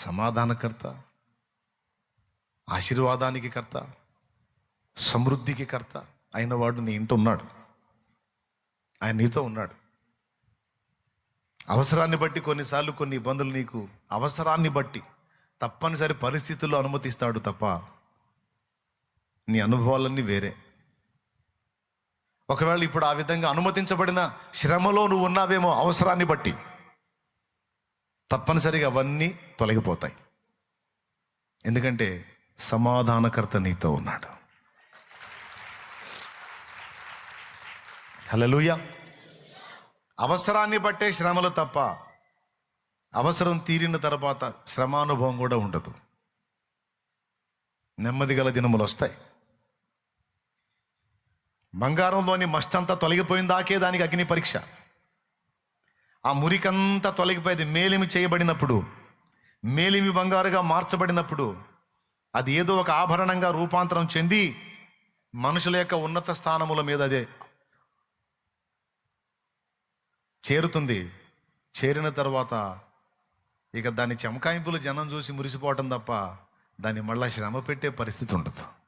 సమాధానకర్త ఆశీర్వాదానికి కర్త సమృద్ధికి కర్త అయిన వాడు నీ ఇంట ఉన్నాడు. ఆయన నీతో ఉన్నాడు. అవసరాన్ని బట్టి కొన్నిసార్లు కొన్ని ఇబ్బందులు నీకు అవసరాన్ని బట్టి తప్పనిసరి పరిస్థితుల్లో అనుమతిస్తాడు తప్ప నీ అనుభవాలన్నీ వేరే. ఒకవేళ ఇప్పుడు ఆ విధంగా అనుమతించబడిన శ్రమలో నువ్వు ఉన్నావేమో అవసరాన్ని బట్టి తప్పనిసరిగా అవన్నీ తొలగిపోతాయి. ఎందుకంటే సమాధానకర్త నీతో ఉన్నాడు. హలలుయ అవసరాన్ని బట్టే శ్రమలు తప్ప అవసరం తీరిన తర్వాత శ్రమానుభవం కూడా ఉండదు. నెమ్మది గల దినములు వస్తాయి. బంగారంలోని మస్తంతా తొలగిపోయిందాకే దానికి అగ్ని పరీక్ష. ఆ మురికంతా తొలగిపోయేది మేలిమి చేయబడినప్పుడు మేలిమి బంగారుగా మార్చబడినప్పుడు అది ఏదో ఒక ఆభరణంగా రూపాంతరం చెంది మనుషుల యొక్క ఉన్నత స్థానముల మీద అదే చేరుతుంది. చేరిన తర్వాత ఇక దాని చమకాయింపులు జనం చూసి మురిసిపోవటం తప్ప దాన్ని మళ్ళీ శ్రమ పెట్టే పరిస్థితి ఉండదు.